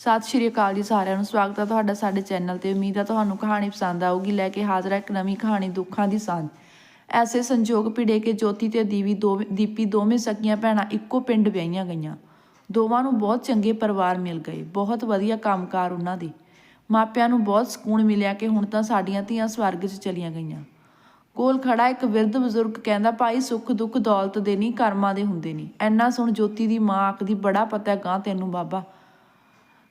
ਸਤਿ ਸ਼੍ਰੀ ਅਕਾਲ ਜੀ ਸਾਰਿਆਂ ਨੂੰ। ਸਵਾਗਤ ਹੈ ਤੁਹਾਡਾ ਸਾਡੇ ਚੈਨਲ ਤੇ। ਉਮੀਦ ਹੈ ਤੁਹਾਨੂੰ ਕਹਾਣੀ ਪਸੰਦ ਆਊਗੀ। ਲੈ ਕੇ ਹਾਜ਼ਰ ਹੈ ਇੱਕ ਨਵੀਂ ਕਹਾਣੀ ਦੁੱਖਾਂ ਦੀ ਸਾਂਝ। ਐਸੇ ਸੰਜੋਗ ਭਿੜੇ ਕਿ ਜੋਤੀ ਤੇ ਦੀਵੀ ਦੋਵੇਂ ਦੀਪੀ ਦੋਵੇਂ ਸਕੀਆਂ ਭੈਣਾਂ ਇੱਕੋ ਪਿੰਡ ਵਿਆਹੀਆਂ ਗਈਆਂ। ਦੋਵਾਂ ਨੂੰ ਬਹੁਤ ਚੰਗੇ ਪਰਿਵਾਰ ਮਿਲ ਗਏ। ਬਹੁਤ ਵਧੀਆ ਕੰਮਕਾਰ ਉਹਨਾਂ ਦੇ। ਮਾਪਿਆਂ ਨੂੰ ਬਹੁਤ ਸਕੂਨ ਮਿਲਿਆ ਕਿ ਹੁਣ ਤਾਂ ਸਾਡੀਆਂ ਧੀਆਂ ਸਵਰਗ 'ਚ ਚਲੀਆਂ ਗਈਆਂ। ਕੋਲ ਖੜਾ ਇੱਕ ਵਿਰਧ ਬਜ਼ੁਰਗ ਕਹਿੰਦਾ, ਭਾਈ, ਸੁੱਖ ਦੁੱਖ ਦੌਲਤ ਦੇ ਨਹੀਂ ਕਰਮਾਂ ਦੇ ਹੁੰਦੇ ਨਹੀਂ ਐਨਾ ਸੁਣ ਜੋਤੀ ਦੀ ਮਾਂ ਆਖਦੀ, ਬੜਾ ਪਤਾ ਗਾਂ ਤੈਨੂੰ, ਬਾਬਾ।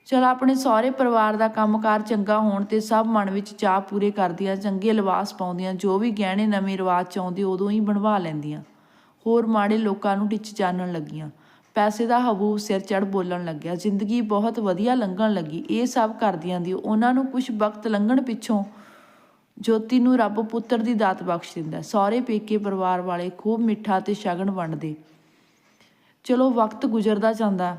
ਚਲ ਆਪਣੇ ਸਹੁਰੇ ਪਰਿਵਾਰ ਦਾ ਕੰਮਕਾਰ ਚੰਗਾ ਹੋਣ ਤੇ ਸਭ ਮਨ ਵਿੱਚ ਚਾਹ ਪੂਰੇ ਕਰਦੀਆਂ, ਚੰਗੇ ਲਿਬਾਸ ਪਾਉਂਦੀਆਂ, ਜੋ ਵੀ ਗਹਿਣੇ ਨਵੇਂ ਰਿਵਾਜ ਚ ਆਉਂਦੇ ਉਦੋਂ ਹੀ ਬਣਵਾ ਲੈਂਦੀਆਂ। ਹੋਰ ਮਾੜੇ ਲੋਕਾਂ ਨੂੰ ਟਿੱਚ ਚਾਨਣ ਲੱਗੀਆਂ। ਪੈਸੇ ਦਾ ਹਬੂ ਸਿਰ ਚੜ ਬੋਲਣ ਲੱਗਿਆ। ਜ਼ਿੰਦਗੀ ਬਹੁਤ ਵਧੀਆ ਲੰਘਣ ਲੱਗੀ। ਇਹ ਸਭ ਕਰਦੀਆਂ ਦੀ ਉਹਨਾਂ ਨੂੰ ਕੁਝ ਵਕਤ ਲੰਘਣ ਪਿੱਛੋਂ ਜੋਤੀ ਨੂੰ ਰੱਬ ਪੁੱਤਰ ਦੀ ਦਾਤ ਬਖਸ਼ ਦਿੰਦਾ। ਸਹੁਰੇ ਪੇਕੇ ਪਰਿਵਾਰ ਵਾਲੇ ਖੂਬ ਮਿੱਠਾ ਤੇ ਸ਼ਗਨ ਵੰਡਦੇ। ਚਲੋ ਵਕਤ ਗੁਜ਼ਰਦਾ ਜਾਂਦਾ।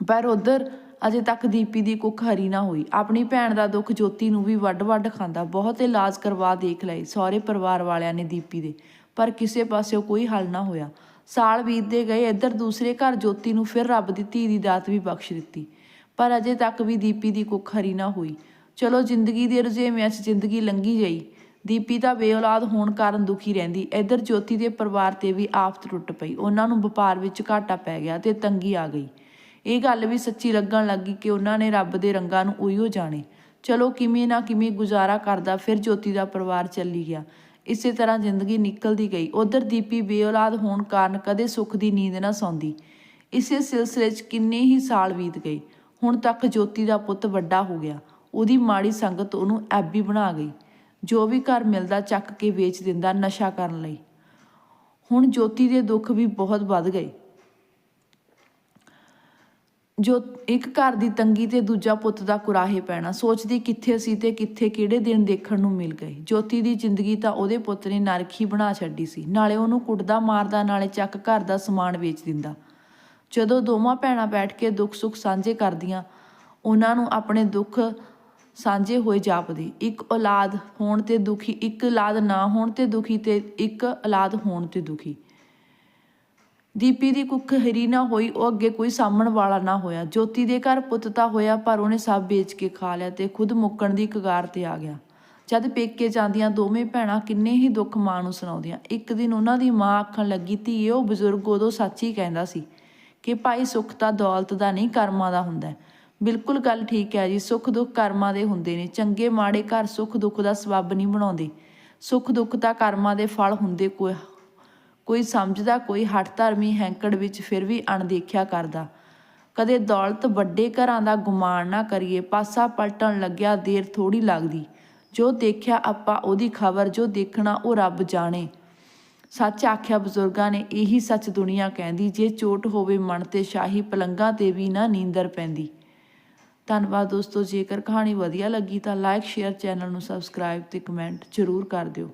ਪਰ ਉਧਰ ਅਜੇ ਤੱਕ ਦੀਪੀ ਦੀ ਕੁੱਖ ਹਰੀ ਨਾ ਹੋਈ। ਆਪਣੀ ਭੈਣ ਦਾ ਦੁੱਖ ਜੋਤੀ ਨੂੰ ਵੀ ਵੱਡ-ਵੱਡ ਖਾਂਦਾ। ਬਹੁਤ ਇਲਾਜ ਕਰਵਾ ਦੇਖ ਲਏ ਸਹੁਰੇ ਪਰਿਵਾਰ ਵਾਲਿਆਂ ਨੇ ਦੀਪੀ ਦੇ। ਪਰ ਕਿਸੇ ਪਾਸਿਓਂ ਕੋਈ ਹੱਲ ਨਾ ਹੋਇਆ। ਸਾਲ ਬੀਤਦੇ ਗਏ, ਇੱਧਰ ਦੂਸਰੇ ਘਰ ਜੋਤੀ ਨੂੰ ਫਿਰ ਰੱਬ ਦੀ ਧੀ ਦੀ ਦਾਤ ਵੀ ਬਖਸ਼ ਦਿੱਤੀ। ਪਰ ਅਜੇ ਤੱਕ ਵੀ ਦੀਪੀ ਦੀ ਕੁੱਖ ਹਰੀ ਨਾ ਹੋਈ। ਚਲੋ ਜ਼ਿੰਦਗੀ ਦੇ ਰੁਝੇਵਿਆਂ 'ਚ ਜ਼ਿੰਦਗੀ ਲੰਘੀ ਗਈ ਦੀਪੀ ਤਾਂ ਬੇਔਲਾਦ ਹੋਣ ਕਾਰਨ ਦੁਖੀ ਰਹਿੰਦੀ। ਇੱਧਰ ਜੋਤੀ ਦੇ ਪਰਿਵਾਰ ਤੇ ਵੀ ਆਫਤ ਟੁੱਟ ਪਈ। ਉਹਨਾਂ ਨੂੰ ਵਪਾਰ ਵਿੱਚ ਘਾਟਾ ਪੈ ਗਿਆ ਤੇ ਤੰਗੀ ਆ ਗਈ। ਇਹ ਗੱਲ ਵੀ ਸੱਚੀ ਲੱਗਣ ਲੱਗੀ ਕਿ ਉਹਨਾਂ ਨੇ ਰੱਬ ਦੇ ਰੰਗਾਂ ਨੂੰ ਉਹੀਓ ਜਾਣੇ। ਚਲੋ ਕਿਵੇਂ ਨਾ ਕਿਵੇਂ ਗੁਜ਼ਾਰਾ ਕਰਦਾ, ਫਿਰ ਜੋਤੀ ਦਾ ਪਰਿਵਾਰ ਚੱਲੀ ਗਿਆ। ਇਸੇ ਤਰ੍ਹਾਂ ਜ਼ਿੰਦਗੀ ਨਿਕਲਦੀ ਗਈ। ਉਧਰ ਦੀਪੀ ਬੇਔਲਾਦ ਹੋਣ ਕਾਰਨ ਕਦੇ ਸੁੱਖ ਦੀ ਨੀਂਦ ਨਾ ਸੌਂਦੀ। ਇਸੇ ਸਿਲਸਿਲੇ 'ਚ ਕਿੰਨੇ ਹੀ ਸਾਲ ਬੀਤ ਗਏ। ਹੁਣ ਤੱਕ ਜੋਤੀ ਦਾ ਪੁੱਤ ਵੱਡਾ ਹੋ ਗਿਆ। ਉਹਦੀ ਮਾੜੀ ਸੰਗਤ ਉਹਨੂੰ ਐਬੀ ਬਣਾ ਗਈ। ਜੋ ਵੀ ਘਰ ਮਿਲਦਾ ਚੱਕ ਕੇ ਵੇਚ ਦਿੰਦਾ ਨਸ਼ਾ ਕਰਨ ਲਈ। ਹੁਣ ਜੋਤੀ ਦੇ ਦੁੱਖ ਵੀ ਬਹੁਤ ਵੱਧ ਗਏ। ਜੋ ਇੱਕ ਘਰ ਦੀ ਤੰਗੀ ਤੇ ਦੂਜਾ ਪੁੱਤ ਦਾ ਕੁਰਾਹੇ ਪੈਣਾ, ਸੋਚਦੀ ਕਿੱਥੇ ਸੀ ਤੇ ਕਿੱਥੇ ਕਿਹੜੇ ਦਿਨ ਦੇਖਣ ਨੂੰ ਮਿਲ ਗਏ। ਜੋਤੀ ਦੀ ਜ਼ਿੰਦਗੀ ਤਾਂ ਉਹਦੇ ਪੁੱਤ ਨੇ ਨਰਕੀ ਬਣਾ ਛੱਡੀ ਸੀ। ਨਾਲੇ ਉਹਨੂੰ ਕੁੱਟਦਾ, ਮਾਰਦਾ, ਨਾਲੇ ਚੱਕ ਘਰ ਦਾ ਸਮਾਨ ਵੇਚ ਦਿੰਦਾ। ਜਦੋਂ ਦੋਵਾਂ ਭੈਣਾਂ ਬੈਠ ਕੇ ਦੁੱਖ ਸੁੱਖ ਸਾਂਝੇ ਕਰਦੀਆਂ, ਉਹਨਾਂ ਨੂੰ ਆਪਣੇ ਦੁੱਖ ਸਾਂਝੇ ਹੋਏ ਜਾਪਦੇ। ਇੱਕ ਔਲਾਦ ਹੋਣ ਤੇ ਦੁਖੀ, ਇੱਕ ਔਲਾਦ ਨਾ ਹੋਣ ਤੇ ਦੁਖੀ ਤੇ ਇੱਕ ਔਲਾਦ ਹੋਣ ਤੇ ਦੁਖੀ। ਦੀਪੀ ਦੀ ਕੁੱਖ ਹਰੀ ਨਾ ਹੋਈ, ਉਹ ਅੱਗੇ ਕੋਈ ਸਾਂਭਣ ਵਾਲਾ ਨਾ ਹੋਇਆ। ਜੋਤੀ ਦੇ ਘਰ ਪੁੱਤ ਤਾਂ ਹੋਇਆ, ਪਰ ਉਹਨੇ ਸਭ ਵੇਚ ਕੇ ਖਾ ਲਿਆ ਤੇ ਖੁਦ ਮੁੱਕਣ ਦੀ ਕਗਾਰ ਤੇ ਆ ਗਿਆ। ਜਦ ਪੇਕੇ ਜਾਂਦੀਆਂ ਦੋਵੇਂ ਭੈਣਾਂ ਕਿੰਨੇ ਹੀ ਦੁੱਖ ਮਾਂ ਨੂੰ ਸੁਣਾਉਂਦੀਆਂ। ਇੱਕ ਦਿਨ ਉਹਨਾਂ ਦੀ ਮਾਂ ਆਖਣ ਲੱਗੀ, ਧੀਏ, ਉਹ ਬਜ਼ੁਰਗ ਉਦੋਂ ਸੱਚ ਹੀ ਕਹਿੰਦਾ ਸੀ ਕਿ ਭਾਈ ਸੁੱਖ ਤਾਂ ਦੌਲਤ ਦਾ ਨਹੀਂ, ਕਰਮਾਂ ਦਾ ਹੁੰਦਾ ਬਿਲਕੁਲ ਗੱਲ ਠੀਕ ਹੈ ਜੀ, ਸੁੱਖ ਦੁੱਖ ਕਰਮਾਂ ਦੇ ਹੁੰਦੇ ਨੇ। ਚੰਗੇ ਮਾੜੇ ਘਰ ਸੁੱਖ ਦੁੱਖ ਦਾ ਸਬੱਬ ਨਹੀਂ ਬਣਾਉਂਦੇ। ਸੁੱਖ ਦੁੱਖ ਤਾਂ ਕਰਮਾਂ ਦੇ ਫਲ ਹੁੰਦੇ ਕੋਈ ਕੋਈ ਸਮਝਦਾ, ਕੋਈ ਹੱਠ ਧਰਮੀ ਹੈਂਕੜ ਵਿੱਚ ਫਿਰ ਵੀ ਅਣਦੇਖਿਆ ਕਰਦਾ। ਕਦੇ ਦੌਲਤ ਵੱਡੇ ਘਰਾਂ ਦਾ ਗੁਮਾਨ ਨਾ ਕਰੀਏ, ਪਾਸਾ ਪਲਟਣ ਲੱਗਿਆ ਦੇਰ ਥੋੜੀ ਲੱਗਦੀ। ਜੋ ਦੇਖਿਆ ਆਪਾਂ ਉਹਦੀ ਖਬਰ, ਜੋ ਦੇਖਣਾ ਉਹ ਰੱਬ ਜਾਣੇ। ਸੱਚ ਆਖਿਆ ਬਜ਼ੁਰਗਾਂ ਨੇ, ਇਹੀ ਸੱਚ ਦੁਨੀਆ ਕਹਿੰਦੀ, ਜੇ ਚੋਟ ਹੋਵੇ ਮਨ ਤੇ ਸ਼ਾਹੀ ਪਲੰਘਾਂ ਤੇ ਵੀ ਨਾ ਨੀਂਦਰ ਪੈਂਦੀ। ਧੰਨਵਾਦ ਦੋਸਤੋ, ਜੇਕਰ ਕਹਾਣੀ ਵਧੀਆ ਲੱਗੀ ਤਾਂ ਲਾਈਕ, ਸ਼ੇਅਰ, ਚੈਨਲ ਨੂੰ ਸਬਸਕ੍ਰਾਈਬ ਤੇ ਕਮੈਂਟ ਜ਼ਰੂਰ ਕਰ ਦਿਓ।